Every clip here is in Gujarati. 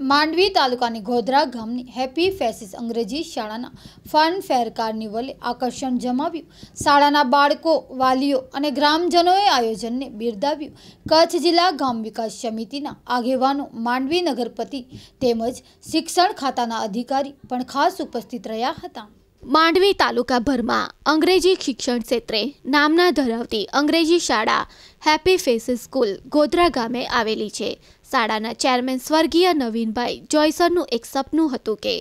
માંડવી તાલુકાની ગોધરા ગામની હેપી ફેસિસ અંગ્રેજી શાળાના ફન ફેર કાર્નિવલે આકર્ષણ જમાવ્યું. શાળાના બાળકો, વાલીઓ અને ગ્રામજનોએ આયોજનને બિરદાવ્યું. કચ્છ જિલ્લા ગામ વિકાસ સમિતિના આગેવાનો માંડવી નગરપતિ તેમજ શિક્ષણ ખાતાના અધિકારી પણ ખાસ ઉપસ્થિત રહ્યા હતા. માંડવી તાલુકાભરમાં અંગ્રેજી શિક્ષણ ક્ષેત્રે નામના ધરાવતી અંગ્રેજી શાળા હેપી ફેસિસ સ્કૂલ ગોધરા ગામે આવેલી છે. શાળાના ચેરમેન સ્વર્ગીય નવીનભાઈ જોયસરનું એક સપનું હતું કે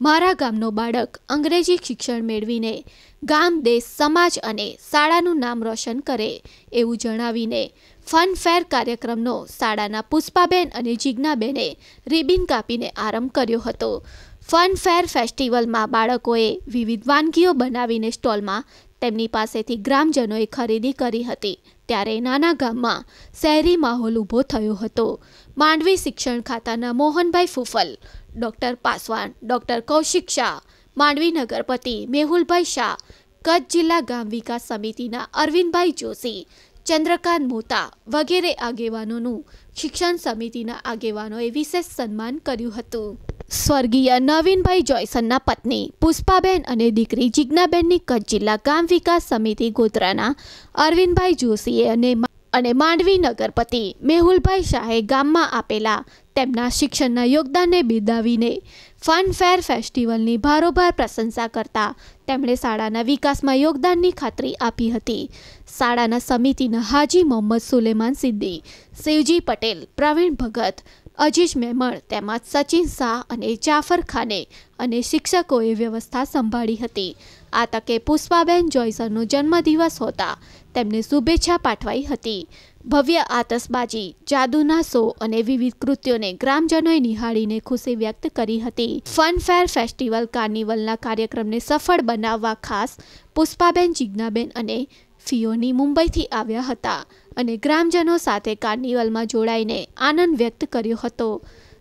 મારા ગામનો બાળક અંગ્રેજી શિક્ષણ મેળવીને ગામ, દેશ, સમાજ અને શાળાનું નામ રોશન કરે એવું જણાવીને ફન ફેર કાર્યક્રમનો શાળાના પુષ્પાબેન અને જિજ્ઞાબેને રિબિન કાપીને આરંભ કર્યો હતો. ફન ફેર ફેસ્ટિવલમાં બાળકોએ વિવિધ વાનગીઓ બનાવીને સ્ટોલમાં તેમની પાસેથી ગ્રામજનોએ ખરીદી કરી હતી. ત્યારે નાના ગામમાં શહેરી માહોલ ઊભો થયો હતો. માંડવી શિક્ષણ ખાતાના મોહનભાઈ ફૂફલ, ડૉક્ટર પાસવાન, ડૉક્ટર કૌશિક શાહ, માંડવી નગરપતિ મેહુલભાઈ શાહ, કચ્છ જિલ્લા ગામ વિકાસ સમિતિના અરવિંદભાઈ જોશી ચંદ્રકાંત મોતા વગેરે આગેવાનોનું શિક્ષણ સમિતિના આગેવાનોએ વિશેષ સન્માન કર્યું હતું. સ્વર્ગીય નવીનભાઈ જોયસનના પત્ની, પુષ્પાબેન અને દીકરી જિજ્ઞાબેનની કચ્છ જિલ્લા ગામ વિકાસ સમિતિ ગોધરાના અરવિંદભાઈ જોશીએ અને અને માંડવી નગરપતિ મેહુલભાઈ શાહે ગામમાં આપેલા તેમના શિક્ષણના યોગદાનને બિરદાવીને ફન ફેર ફેસ્ટિવલની ભારોભાર પ્રશંસા કરતા તેમણે શાળાના વિકાસમાં યોગદાનની ખાતરી આપી હતી. શાળાના સમિતિના હાજી મોહમ્મદ સુલેમાન સિદ્દી, શિવજી પટેલ, પ્રવીણ ભગત, અજીજ મેમણ તેમજ સચિન શાહ અને જાફર ખાને અને શિક્ષકોએ વ્યવસ્થા સંભાળી હતી. આ તકે પુષ્પાબેન જોયસરનો જન્મદિવસ હોતા તેમને શુભેચ્છા પાઠવાઈ હતી. ભવ્ય આતશબાજી, જાદુના શો અને વિવિધ કૃત્યોને ગ્રામજનોએ નિહાળીને ખુશી વ્યક્ત કરી હતી. ફન ફેર ફેસ્ટિવલ કાર્નિવલના કાર્યક્રમને સફળ બનાવવા ખાસ પુષ્પાબેન, જિજ્ઞાબેન અને ફિયોની મુંબઈથી આવ્યા હતા અને ગ્રામજનો સાથે કાર્નિવલમાં જોડાઈને આનંદ વ્યક્ત કર્યો હતો.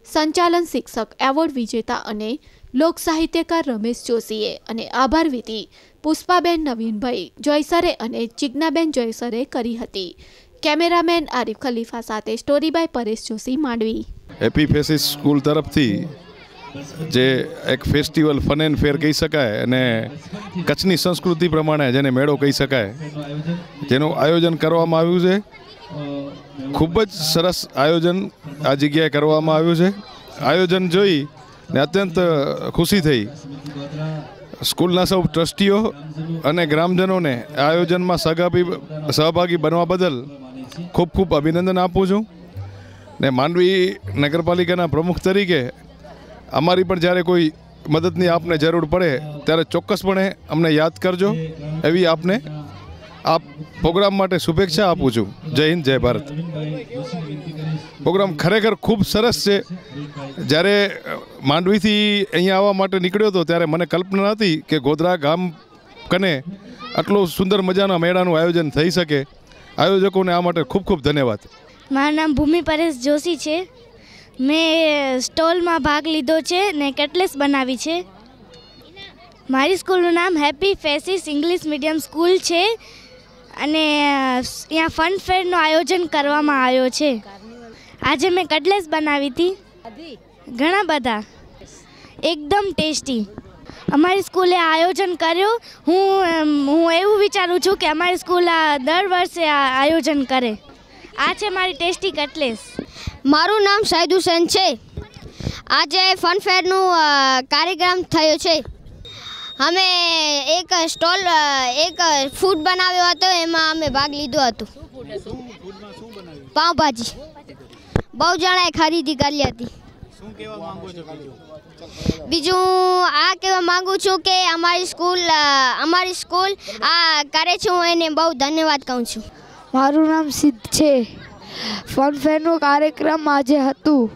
સંચાલન શિક્ષક એવોર્ડ વિજેતા અને લોક સાહિત્યકાર રમેશ જોશીએ અને આભાર વિધિ પુષ્પાબેન નવીનભાઈ, જોયસરે અને જિજ્ઞાબેન જોયસરે કરી હતી. કેમેરામેન આરિફ ખલીફા સાથે story by Paresh Joshi Mandvi. Happy school તરફથી જે એક ફેસ્ટિવલ ફન એન્ડ ફેર કહી શકાય અને કચ્છની સંસ્કૃતિ પ્રમાણે જેને મેળો કહી શકાય, જેનું આયોજન કરવામાં આવ્યું છે. ખૂબ જ સરસ આયોજન આ જગ્યાએ કરવામાં આવ્યું છે. આયોજન જોઈ ને અત્યંત ખુશી થઈ. સ્કૂલના સૌ ટ્રસ્ટીઓ અને ગ્રામજનોને આયોજનમાં સહભાગી સહભાગી બનવા બદલ ખૂબ ખૂબ અભિનંદન આપું છું. ને માંડવી નગરપાલિકાના પ્રમુખ તરીકે અમારી પણ જ્યારે કોઈ મદદની આપને જરૂર પડે, ત્યારે ચોક્કસપણે અમને યાદ કરજો. એવી આપને આ પ્રોગ્રામ માટે શુભેચ્છા આપું છું. જય હિન્દ, જય ભારત. પ્રોગ્રામ ખરેખર ખૂબ સરસ છે. જ્યારે માંડવીથી અહીંયા આવવા માટે નીકળ્યો હતો, ત્યારે મને કલ્પના હતી કે ગોધરા ગામ કને આટલું સુંદર મજાના મેળાનું આયોજન થઈ શકે. આયોજકોને આ માટે ખૂબ ખૂબ ધન્યવાદ. મારું નામ ભૂમિ પરેશ જોશી છે. મેં સ્ટોલમાં ભાગ લીધો છે ને કેટલેસ બનાવી છે. મારી સ્કૂલનું નામ happy faces English medium school છે અને ત્યાં ફન ફેરનું આયોજન કરવામાં આવ્યો છે. આજે મેં કટલેસ બનાવી હતી. ઘણા બધા. એકદમ ટેસ્ટી. અમારી સ્કૂલે આયોજન કર્યું. હું હું એવું વિચારું છું કે અમારી સ્કૂલ આ દર વર્ષે આ આયોજન કરે. આ છે મારી ટેસ્ટી કટલેસ. મારું નામ શાહિદ હુસેન છે. આજે ફનફેરનું કાર્યક્રમ થયો છે. અમે એક સ્ટોલ એક ફૂડ બનાવ્યો હતો એમાં અમે ભાગ લીધો હતો. પાઉંભાજી. બહુ જણાએ ખરીદી કરી હતી. બીજું આ કહેવા માગું છું કે અમારી સ્કૂલ અમારી સ્કૂલ આ કરે છે. હું એને બહુ ધન્યવાદ કહું છું. મારું નામ સિદ્ધ છે. ફનફેરનો કાર્યક્રમ આજે હતું.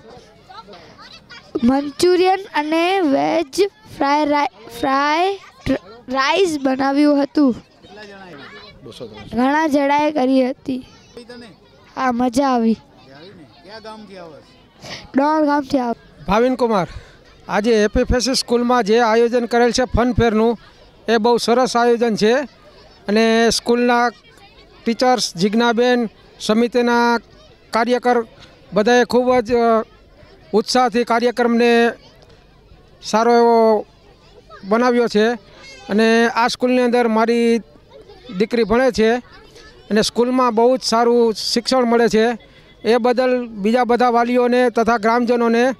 મંચુરિયન અને વેજ ફ્રાય ફ્રાય રાઈસ બનાવ્યું હતું. ઘણા જણાએ કરી હતી. હા મજા આવી. દોઢ ગામથી આવ. ભાવિન કુમાર. આજે એપીફેસી સ્કૂલમાં જે આયોજન કરેલ છે ફન ફેરનું, એ બહુ સરસ આયોજન છે. અને સ્કૂલના ટીચર્સ જિજ્ઞાબેન, સમિતિના કાર્યકર બધાએ ખૂબ જ ઉત્સાહથી કાર્યક્રમને સારો એવો બનાવ્યો છે. અને આ સ્કૂલની અંદર મારી દીકરી ભણે છે અને સ્કૂલમાં બહુ જ સારું શિક્ષણ મળે છે. એ બદલ બીજા બધા વાલીઓને તથા ગ્રામજનોને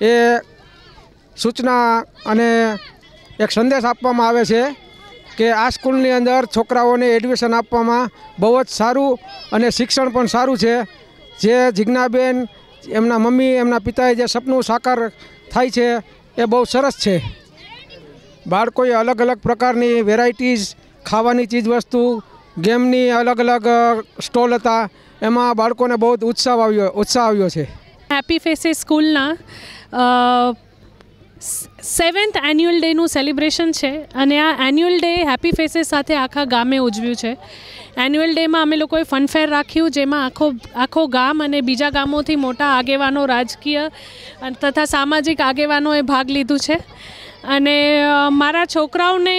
એ સૂચના અને એક સંદેશ આપવામાં આવે છે કે આ સ્કૂલની અંદર છોકરાઓને એડમિશન આપવામાં બહુ જ સારું અને શિક્ષણ પણ સારું છે. જે જિજ્ઞાબેન, એમના મમ્મી, એમના પિતાએ જે સપનું સાકાર થાય છે એ બહુ સરસ છે. બાળકોએ અલગ અલગ પ્રકારની વેરાયટીઝ, ખાવાની ચીજવસ્તુ ગેમની અલગ અલગ સ્ટોલ હતા, એમાં બાળકોને બહુ ઉત્સાહ આવ્યો ઉત્સાહ આવ્યો છે. હેપી ફેસીસ સ્કૂલના સેવન્થ એન્યુઅલ ડેનું સેલિબ્રેશન છે અને આ એન્યુઅલ ડે હેપી ફેસીસ સાથે આખા ગામે ઉજવ્યું છે. એન્યુઅલ ડેમાં અમે લોકોએ ફનફેર રાખ્યું, જેમાં આખો આખો ગામ અને બીજા ગામોથી મોટા આગેવાનો, રાજકીય તથા સામાજિક આગેવાનોએ ભાગ લીધું છે. અને મારા છોકરાઓને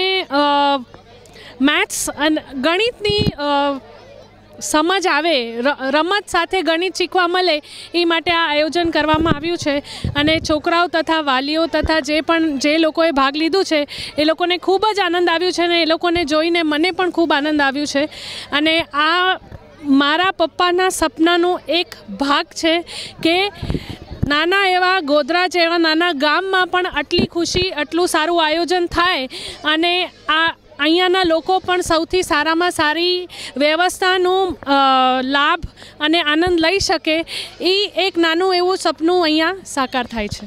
મેથ્સ અને ગણિતની સમજ આવે રમત સાથે ગણિત શીખવા મળે, એ માટે આ આયોજન કરવામાં આવ્યું છે. અને છોકરાઓ તથા વાલીઓ તથા જે પણ, જે લોકોએ ભાગ લીધું છે, એ લોકોને ખૂબ જ આનંદ આવ્યું છે અને એ લોકોને જોઈને મને પણ ખૂબ આનંદ આવ્યું છે. અને આ મારા પપ્પાના સપનાનો એક ભાગ છે કે નાના એવા ગોધરા જેવા નાના ગામમાં પણ આટલી ખુશી, આટલું સારું આયોજન થાય અને આ અહીંયાના લોકો પણ સૌથી સારામાં સારી વ્યવસ્થાનું લાભ અને આનંદ લઈ શકે. એ એક નાનું એવું સપનું અહીંયા સાકાર થાય છે.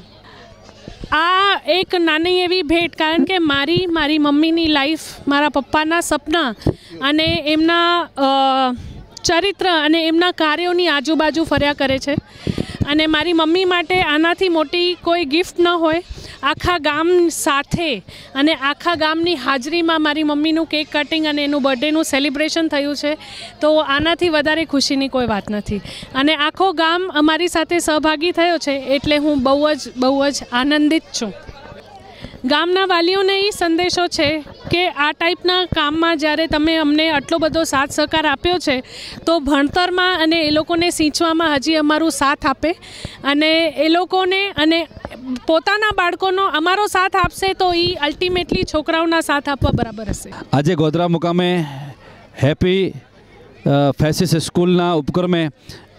આ એક નાની એવી ભેટ, કારણ કે મારી મારી મમ્મીની લાઈફ, મારા પપ્પાના સપના અને એમના ચરિત્ર અને એમના કાર્યોની આજુબાજુ ફર્યા કરે છે. અને મારી મમ્મી માટે આનાથી મોટી કોઈ ગિફ્ટ ન હોય. આખા ગામ સાથે અને આખા ગામની હાજરીમાં મારી મમ્મીનું કેક કટિંગ અને એનું બર્થડેનું સેલિબ્રેશન થયું છે. તો આનાથી વધારે ખુશીની કોઈ વાત નથી. અને આખો ગામ અમારી સાથે સહભાગી થયો છે એટલે હું બહુ જ બહુ જ આનંદિત છું. ગામના વાલીઓને એ સંદેશો છે કે આ ટાઈપના કામમાં જ્યારે તમે અમને આટલો બધો સાથ સહકાર આપ્યો છે, તો ભણતરમાં અને એ લોકોને સિંચવામાં હજી અમારું સાથ આપે. અને એ લોકોને અને પોતાના બાળકોનો અમારો સાથ આપશે તો એ અલ્ટિમેટલી છોકરાઓના સાથ આપવા બરાબર હશે. આજે ગોધરા મુકામે હેપી ફેસિસ સ્કૂલના ઉપક્રમે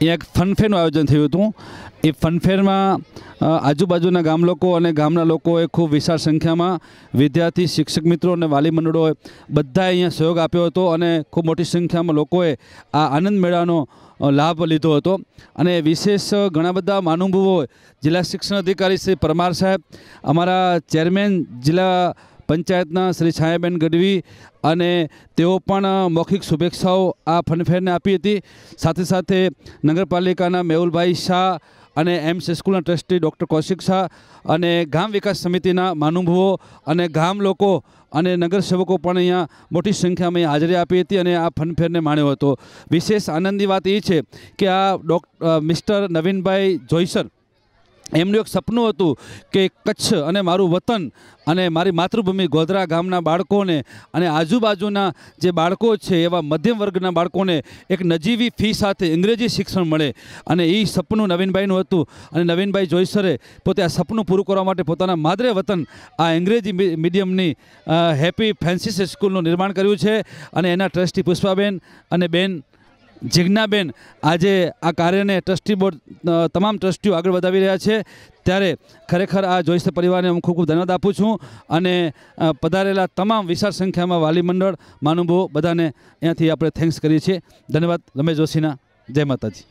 એક ફનફેનું આયોજન થયું હતું. એ ફનફેરમાં આજુબાજુના ગામ લોકો અને ગામના લોકોએ ખૂબ વિશાળ સંખ્યામાં વિદ્યાર્થી, શિક્ષક મિત્રો અને વાલી મંડળોએ બધાએ અહીંયા સહયોગ આપ્યો હતો અને ખૂબ મોટી સંખ્યામાં લોકોએ આ આનંદ મેળાનો લાભ લીધો હતો. અને વિશેષ ઘણા બધા મહાનુભાવો જિલ્લા શિક્ષણ અધિકારી શ્રી પરમાર સાહેબ, અમારા ચેરમેન જિલ્લા પંચાયતના શ્રી છાયાબેન ગઢવી અને તેઓ પણ મૌખિક શુભેચ્છાઓ આ ફનફેરને આપી હતી. સાથે સાથે નગરપાલિકાના મેહુલભાઈ શાહ અને એમ્સ સ્કૂલના ટ્રસ્ટી ડૉક્ટર કૌશિક શાહ અને ગામ વિકાસ સમિતિના માનુભવો અને ગામ લોકો અને નગરસેવકો પણ અહીંયા મોટી સંખ્યામાં હાજરી આપી હતી અને આ ફનફેરને માણ્યો હતો. વિશેષ આનંદની વાત એ છે કે આ ડોક મિસ્ટર નવીનભાઈ જોઈસર એમનું એક સપનું હતું કે કચ્છ અને મારું વતન અને મારી માતૃભૂમિ ગોધરા ગામના બાળકોને અને આજુબાજુના જે બાળકો છે એવા મધ્યમ વર્ગના બાળકોને એક નજીવી ફી સાથે અંગ્રેજી શિક્ષણ મળે. અને એ સપનું નવીનભાઈનું હતું અને નવીનભાઈ જોઈસરે પોતે આ સપનું પૂરું કરવા માટે પોતાના માદરે વતન આ અંગ્રેજી મીડિયમની હેપી ફેન્સીસ સ્કૂલનું નિર્માણ કર્યું છે. અને એના ટ્રસ્ટી પુષ્પાબેન અને બેન જિજ્ઞાબેન આજે આ કાર્યને ટ્રસ્ટી બોર્ડ તમામ ટ્રસ્ટીઓ આગળ વધાવી રહ્યા છે. ત્યારે ખરેખર આ જોઈશ પરિવારને હું ખૂબ ખૂબ ધન્યવાદ આપું છું અને પધારેલા તમામ વિશાળ સંખ્યામાં વાલી મંડળ મહાનુભાવો બધાને અહીંયાથી આપણે થેન્ક્સ કરીએ છીએ. ધન્યવાદ, રમેશ જોશીના. જય માતાજી.